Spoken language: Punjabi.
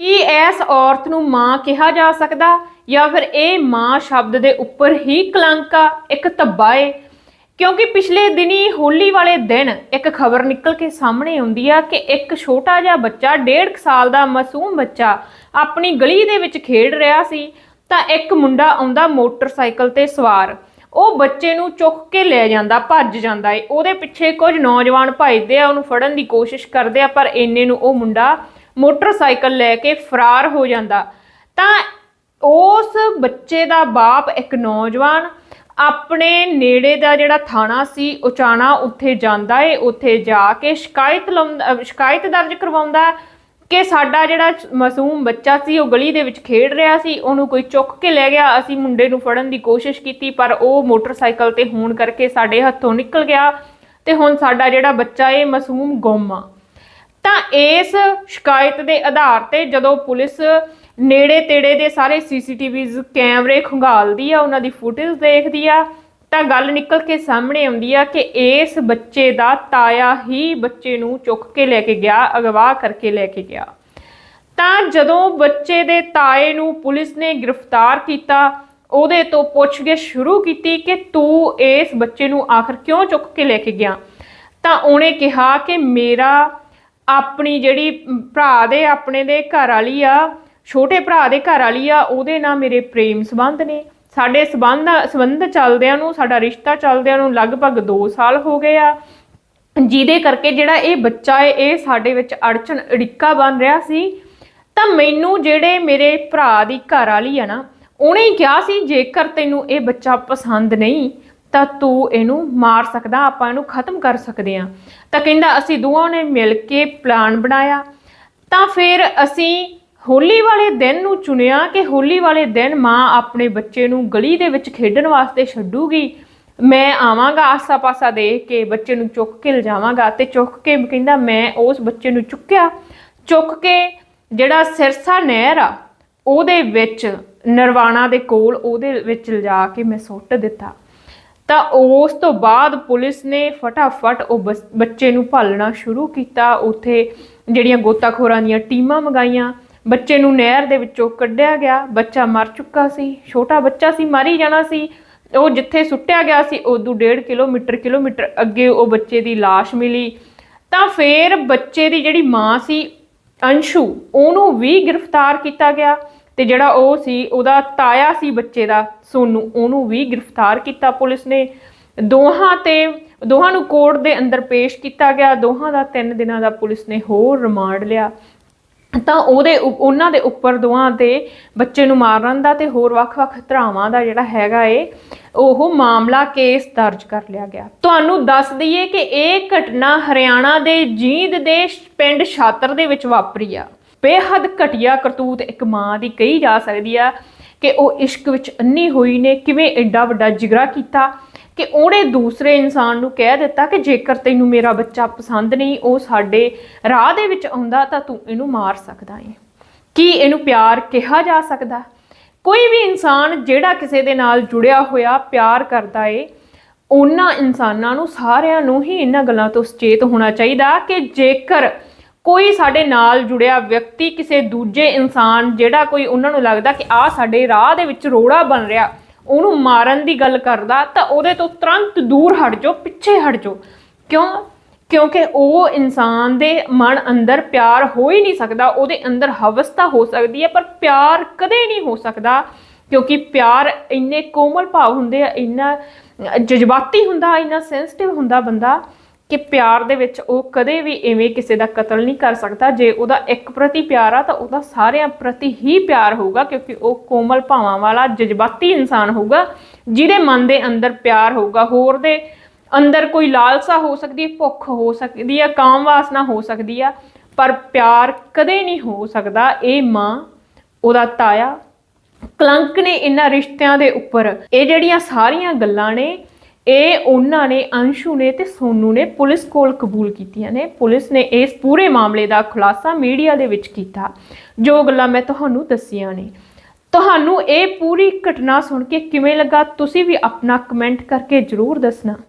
ਕੀ ਇਸ ਔਰਤ ਨੂੰ ਮਾਂ ਕਿਹਾ ਜਾ ਸਕਦਾ ਜਾਂ ਫਿਰ ਇਹ ਮਾਂ ਸ਼ਬਦ ਦੇ ਉੱਪਰ ਹੀ ਕਲੰਕ ਆ, ਇੱਕ ਧੱਬਾ ਏ? ਕਿਉਂਕਿ ਪਿਛਲੇ ਦਿਨੀ ਹੋਲੀ ਵਾਲੇ ਦਿਨ ਇੱਕ ਖਬਰ ਨਿਕਲ ਕੇ ਸਾਹਮਣੇ ਆਉਂਦੀ ਆ ਕਿ ਇੱਕ ਛੋਟਾ ਜਿਹਾ ਬੱਚਾ 1.5 ਸਾਲ ਦਾ ਮਾਸੂਮ ਬੱਚਾ ਆਪਣੀ ਗਲੀ ਦੇ ਵਿੱਚ ਖੇਡ ਰਿਹਾ ਸੀ, ਤਾਂ ਇੱਕ ਮੁੰਡਾ ਆਉਂਦਾ ਮੋਟਰਸਾਈਕਲ ਤੇ ਸਵਾਰ। ਉਹ ਬੱਚੇ ਨੂੰ ਚੁੱਕ ਕੇ ਲੈ ਜਾਂਦਾ, ਭੱਜ ਜਾਂਦਾ ਏ। ਉਹਦੇ ਪਿੱਛੇ ਕੁਝ ਨੌਜਵਾਨ ਭੱਜਦੇ ਆ, ਉਹਨੂੰ ਫੜਨ ਦੀ ਕੋਸ਼ਿਸ਼ ਕਰਦੇ ਆ, ਪਰ ਇੰਨੇ ਨੂੰ ਉਹ ਮੁੰਡਾ ਮੋਟਰਸਾਈਕਲ ਲੈ ਕੇ ਫਰਾਰ ਹੋ ਜਾਂਦਾ। ਤਾਂ ਉਸ ਬੱਚੇ ਦਾ ਬਾਪ ਇੱਕ ਨੌਜਵਾਨ ਆਪਣੇ ਨੇੜੇ ਦਾ ਜਿਹੜਾ ਥਾਣਾ ਸੀ, ਉਚਾਣਾ ਉੱਥੇ ਜਾਂਦਾ ਏ। ਉੱਥੇ ਜਾ ਕੇ ਸ਼ਿਕਾਇਤ ਲਾਉਂਦਾ ਸ਼ਿਕਾਇਤ ਦਰਜ ਕਰਵਾਉਂਦਾ ਕਿ ਸਾਡਾ ਜਿਹੜਾ ਮਾਸੂਮ ਬੱਚਾ ਸੀ, ਉਹ ਗਲੀ ਦੇ ਵਿੱਚ ਖੇਡ ਰਿਹਾ ਸੀ। ਉਹਨੂੰ ਕੋਈ ਚੁੱਕ ਕੇ ਲੈ ਗਿਆ। ਅਸੀਂ ਮੁੰਡੇ ਨੂੰ ਫੜਨ ਦੀ ਕੋਸ਼ਿਸ਼ ਕੀਤੀ, ਪਰ ਉਹ ਮੋਟਰਸਾਈਕਲ ਤੇ ਹੋਣ ਕਰਕੇ ਸਾਡੇ ਹੱਥੋਂ ਨਿਕਲ ਗਿਆ ਤੇ ਹੁਣ ਸਾਡਾ ਜਿਹੜਾ ਬੱਚਾ ਏ, ਮਾਸੂਮ ਗੁੰਮ ਆ। ਤਾਂ ਇਸ ਸ਼ਿਕਾਇਤ ਦੇ ਆਧਾਰ ਤੇ ਜਦੋਂ ਪੁਲਿਸ ਨੇੜੇ ਤੇੜੇ ਦੇ ਸਾਰੇ ਸੀਸੀਟੀਵੀਜ਼ ਕੈਮਰੇ ਖੰਗਾਲਦੀ ਆ, ਉਹਨਾਂ ਦੀ ਫੁਟੇਜ ਦੇਖਦੀ ਆ, ਤਾਂ ਗੱਲ ਨਿਕਲ ਕੇ ਸਾਹਮਣੇ ਆਉਂਦੀ ਆ ਕਿ ਇਸ ਬੱਚੇ ਦਾ ਤਾਇਆ ਹੀ ਬੱਚੇ ਨੂੰ ਚੁੱਕ ਕੇ ਲੈ ਕੇ ਗਿਆ, ਅਗਵਾ ਕਰਕੇ ਲੈ ਕੇ ਗਿਆ। ਤਾਂ ਜਦੋਂ ਬੱਚੇ ਦੇ ਤਾਏ ਨੂੰ ਪੁਲਿਸ ਨੇ ਗ੍ਰਿਫਤਾਰ ਕੀਤਾ, ਉਹਦੇ ਤੋਂ ਪੁੱਛਗਿੱਛ ਸ਼ੁਰੂ ਕੀਤੀ ਕਿ ਤੂੰ ਇਸ ਬੱਚੇ ਨੂੰ ਆਖਰ ਕਿਉਂ ਚੁੱਕ ਕੇ ਲੈ ਕੇ ਗਿਆ? ਤਾਂ ਉਹਨੇ ਕਿਹਾ ਕਿ ਮੇਰਾ ਆਪਣੀ ਜਿਹੜੀ ਭਰਾ ਦੇ ਆਪਣੇ ਦੇ ਘਰ ਵਾਲੀ ਆ, ਛੋਟੇ ਭਰਾ ਦੇ ਘਰ ਵਾਲੀ ਆ, ਉਹਦੇ ਨਾਲ ਮੇਰੇ ਪ੍ਰੇਮ ਸੰਬੰਧ ਨੇ। ਸਾਡੇ ਸੰਬੰਧ ਸੰਬੰਧ ਚੱਲਦਿਆਂ ਨੂੰ, ਸਾਡਾ ਰਿਸ਼ਤਾ ਚੱਲਦਿਆਂ ਨੂੰ ਲਗਭਗ 2 ਸਾਲ ਹੋ ਗਏ ਆ। ਜਿਹਦੇ ਕਰਕੇ ਜਿਹੜਾ ਇਹ ਬੱਚਾ ਹੈ ਇਹ ਸਾਡੇ ਵਿੱਚ ਅੜਚਨ, ਅੜਿੱਕਾ ਬਣ ਰਿਹਾ ਸੀ। ਤਾਂ ਮੈਨੂੰ ਜਿਹੜੇ ਮੇਰੇ ਭਰਾ ਦੀ ਘਰ ਵਾਲੀ ਆ ਨਾ, ਉਹਨੇ ਕਿਹਾ ਸੀ, ਜੇਕਰ ਤੈਨੂੰ ਇਹ ਬੱਚਾ ਪਸੰਦ ਨਹੀਂ ਤਾਂ ਤੂੰ ਇਹਨੂੰ ਮਾਰ ਸਕਦਾ, ਆਪਾਂ ਇਹਨੂੰ ਖਤਮ ਕਰ ਸਕਦੇ ਆ ਤਾਂ ਕਹਿੰਦਾ, ਅਸੀਂ ਦੋਵਾਂ ਨੇ ਮਿਲ ਕੇ ਪਲਾਨ ਬਣਾਇਆ। ਤਾਂ ਫਿਰ ਅਸੀਂ ਹੋਲੀ ਵਾਲੇ ਦਿਨ ਨੂੰ ਚੁਣਿਆ ਕਿ ਹੋਲੀ ਵਾਲੇ ਦਿਨ ਮਾਂ ਆਪਣੇ ਬੱਚੇ ਨੂੰ ਗਲੀ ਦੇ ਵਿੱਚ ਖੇਡਣ ਵਾਸਤੇ ਛੱਡੂਗੀ। ਮੈਂ ਆਵਾਂਗਾ ਆਸਾ-ਪਾਸਾ ਦੇਖ ਕੇ ਬੱਚੇ ਨੂੰ ਚੁੱਕ ਕੇ ਲਿਜਾਵਾਂਗਾ ਤੇ ਚੁੱਕ ਕੇ ਕਹਿੰਦਾ, ਮੈਂ ਉਸ ਬੱਚੇ ਨੂੰ ਚੁੱਕਿਆ। ਚੁੱਕ ਕੇ ਜਿਹੜਾ ਸਿਰਸਾ ਨਹਿਰ ਆ, ਉਹਦੇ ਵਿੱਚ ਨਰਵਾਣਾ ਦੇ ਕੋਲ ਉਹਦੇ ਵਿੱਚ ਲਿਜਾ ਕੇ ਮੈਂ ਸੁੱਟ ਦਿੱਤਾ। ਤਾਂ ਉਸ ਤੋਂ ਬਾਅਦ ਪੁਲਿਸ ਨੇ ਫਟਾਫਟ ਉਹ ਬਸ- ਬੱਚੇ ਨੂੰ ਭਾਲਣਾ ਸ਼ੁਰੂ ਕੀਤਾ। ਉੱਥੇ ਜਿਹੜੀਆਂ ਗੋਤਾਖੋਰਾਂ ਦੀਆਂ ਟੀਮਾਂ ਮੰਗਾਈਆਂ। ਬੱਚੇ ਨੂੰ ਨਹਿਰ ਦੇ ਵਿੱਚੋਂ ਕੱਢਿਆ ਗਿਆ। ਬੱਚਾ ਮਰ ਚੁੱਕਾ ਸੀ। ਛੋਟਾ ਬੱਚਾ ਸੀ, ਮਰ ਹੀ ਜਾਣਾ ਸੀ। ਉਹ ਜਿੱਥੇ ਸੁੱਟਿਆ ਗਿਆ ਸੀ, ਉਦੋਂ 1.5 ਕਿਲੋਮੀਟਰ ਕਿਲੋਮੀਟਰ ਅੱਗੇ ਉਹ ਬੱਚੇ ਦੀ ਲਾਸ਼ ਮਿਲੀ। ਤਾਂ ਫਿਰ ਬੱਚੇ ਦੀ ਜਿਹੜੀ ਮਾਂ ਸੀ ਅੰਸ਼ੂ, ਉਹਨੂੰ ਵੀ ਗ੍ਰਿਫਤਾਰ ਕੀਤਾ ਗਿਆ। ਤੇ ਜਿਹੜਾ ਉਹ ਸੀ, ਉਹਦਾ ਤਾਇਆ ਸੀ ਬੱਚੇ ਦਾ, ਸੋਨੂ, ਉਹਨੂੰ ਵੀ ਗ੍ਰਿਫਤਾਰ ਕੀਤਾ ਪੁਲਿਸ ਨੇ। ਦੋਹਾਂ ਤੇ, ਦੋਹਾਂ ਨੂੰ ਕੋਰਟ ਦੇ ਅੰਦਰ ਪੇਸ਼ ਕੀਤਾ ਗਿਆ। ਦੋਹਾਂ ਦਾ 3 ਦਿਨਾਂ ਦਾ ਪੁਲਿਸ ਨੇ ਹੋਰ ਰਿਮਾਂਡ ਲਿਆ। ਤਾਂ ਉਹਦੇ ਉ- ਉਹਨਾਂ ਦੇ ਉੱਪਰ ਦੋਹਾਂ ਤੇ ਬੱਚੇ ਨੂੰ ਮਾਰਨ ਦਾ ਤੇ ਹੋਰ ਵੱਖ-ਵੱਖ ਧਰਾਵਾਂ ਦਾ ਜਿਹੜਾ ਹੈਗਾ ਏ, ਉਹ ਮਾਮਲਾ ਕੇਸ ਦਰਜ ਕਰ ਲਿਆ ਗਿਆ। ਤੁਹਾਨੂੰ ਦੱਸ ਦਈਏ ਕਿ ਇਹ ਘਟਨਾ ਹਰਿਆਣਾ ਦੇ ਜੀਂਦ ਦੇ ਪਿੰਡ ਛਾਤਰ ਦੇ ਵਿੱਚ ਵਾਪਰੀ ਆ। ਬੇਹੱਦ ਘਟੀਆ ਕਰਤੂਤ ਇੱਕ ਮਾਂ ਦੀ ਕਹੀ ਜਾ ਸਕਦੀ ਆ ਕਿ ਉਹ ਇਸ਼ਕ ਵਿੱਚ ਅੰਨੀ ਹੋਈ ਨੇ, ਕਿਵੇਂ ਐਡਾ ਵੱਡਾ ਜਿਗਰਾ ਕੀਤਾ ਕਿ ਉਹਨੇ ਦੂਸਰੇ ਇਨਸਾਨ ਨੂੰ ਕਹਿ ਦਿੱਤਾ ਕਿ ਜੇਕਰ ਤੈਨੂੰ ਮੇਰਾ ਬੱਚਾ ਪਸੰਦ ਨਹੀਂ, ਉਹ ਸਾਡੇ ਰਾਹ ਦੇ ਵਿੱਚ ਆਉਂਦਾ ਤਾਂ ਤੂੰ ਇਹਨੂੰ ਮਾਰ ਸਕਦਾ ਹੈ ਕੀ ਇਹਨੂੰ ਪਿਆਰ ਕਿਹਾ ਜਾ ਸਕਦਾ? ਕੋਈ ਵੀ ਇਨਸਾਨ ਜਿਹੜਾ ਕਿਸੇ ਦੇ ਨਾਲ ਜੁੜਿਆ ਹੋਇਆ ਪਿਆਰ ਕਰਦਾ ਏ, ਉਹਨਾਂ ਇਨਸਾਨਾਂ ਨੂੰ ਸਾਰਿਆਂ ਨੂੰ ਹੀ ਇਹਨਾਂ ਗੱਲਾਂ ਤੋਂ ਸੁਚੇਤ ਹੋਣਾ ਚਾਹੀਦਾ ਕਿ ਜੇਕਰ ਕੋਈ ਸਾਡੇ ਨਾਲ ਜੁੜਿਆ ਵਿਅਕਤੀ, ਕਿਸੇ ਦੂਜੇ ਇਨਸਾਨ ਜਿਹੜਾ ਕੋਈ ਉਹਨਾਂ ਨੂੰ ਲੱਗਦਾ ਕਿ ਆ ਸਾਡੇ ਰਾਹ ਦੇ ਵਿੱਚ ਰੋੜਾ ਬਣ ਰਿਹਾ, ਉਹਨੂੰ ਮਾਰਨ ਦੀ ਗੱਲ ਕਰਦਾ, ਤਾਂ ਉਹਦੇ ਤੋਂ ਤੁਰੰਤ ਦੂਰ ਹਟ ਜਾਓ, ਪਿੱਛੇ ਹਟ ਜਾਓ। ਕਿਉਂ? ਕਿਉਂਕਿ ਉਹ ਇਨਸਾਨ ਦੇ ਮਨ ਅੰਦਰ ਪਿਆਰ ਹੋ ਹੀ ਨਹੀਂ ਸਕਦਾ, ਉਹਦੇ ਅੰਦਰ ਹਵਸ ਤਾਂ ਹੋ ਸਕਦੀ ਹੈ, ਪਰ ਪਿਆਰ ਕਦੇ ਨਹੀਂ ਹੋ ਸਕਦਾ, ਕਿਉਂਕਿ ਪਿਆਰ ਇੰਨੇ ਕੋਮਲ ਭਾਵ ਹੁੰਦੇ ਆ, ਇੰਨਾ ਜਜ਼ਬਾਤੀ ਹੁੰਦਾ, ਇੰਨਾ ਸੈਂਸਿਟਿਵ ਹੁੰਦਾ ਬੰਦਾ ਕਿ ਪਿਆਰ ਦੇ ਵਿੱਚ ਉਹ ਕਦੇ ਵੀ ਐਵੇਂ ਕਿਸੇ ਦਾ ਕਤਲ ਨਹੀਂ ਕਰ ਸਕਦਾ। ਜੇ ਉਹਦਾ ਇੱਕ ਪ੍ਰਤੀ ਪਿਆਰ ਆ ਤਾਂ ਉਹਦਾ ਸਾਰਿਆਂ ਪ੍ਰਤੀ ਹੀ ਪਿਆਰ ਹੋਊਗਾ ਕਿਉਂਕਿ ਉਹ ਕੋਮਲ ਭਾਵਾਂ ਵਾਲਾ, ਜਜ਼ਬਾਤੀ ਇਨਸਾਨ ਹੋਊਗਾ, ਜਿਹਦੇ ਮਨ ਦੇ ਅੰਦਰ ਪਿਆਰ ਹੋਊਗਾ। ਹੋਰ ਦੇ ਅੰਦਰ ਕੋਈ ਲਾਲਸਾ ਹੋ ਸਕਦੀ ਹੈ, ਭੁੱਖ ਹੋ ਸਕਦੀ ਹੈ, ਕਾਮ ਵਾਸਨਾ ਹੋ ਸਕਦੀ ਆ, ਪਰ ਪਿਆਰ ਕਦੇ ਨਹੀਂ ਹੋ ਸਕਦਾ। ਇਹ ਮਾਂ, ਉਹਦਾ ਤਾਇਆ, ਕਲੰਕ ਨੇ ਇਹਨਾਂ ਰਿਸ਼ਤਿਆਂ ਦੇ ਉੱਪਰ। ਇਹ ਜਿਹੜੀਆਂ ਸਾਰੀਆਂ ਗੱਲਾਂ ਨੇ ਇਹ ਉਹਨਾਂ ਨੇ, ਅੰਸ਼ੂ ਨੇ ਤੇ ਸੋਨੂ ਨੇ ਪੁਲਿਸ ਕੋਲ ਕਬੂਲ ਕੀਤੀਆਂ ਨੇ। ਪੁਲਿਸ ਨੇ ਇਸ ਪੂਰੇ ਮਾਮਲੇ ਦਾ ਖੁਲਾਸਾ ਮੀਡੀਆ ਦੇ ਵਿੱਚ ਕੀਤਾ। ਜੋ ਗੱਲਾਂ ਮੈਂ ਤੁਹਾਨੂੰ ਦੱਸੀਆਂ ਨੇ। ਤੁਹਾਨੂੰ ਇਹ ਪੂਰੀ ਘਟਨਾ ਸੁਣ ਕੇ ਕਿਵੇਂ ਲੱਗਾ? ਤੁਸੀਂ ਵੀ ਆਪਣਾ ਕਮੈਂਟ ਕਰਕੇ ਜਰੂਰ ਦੱਸਣਾ।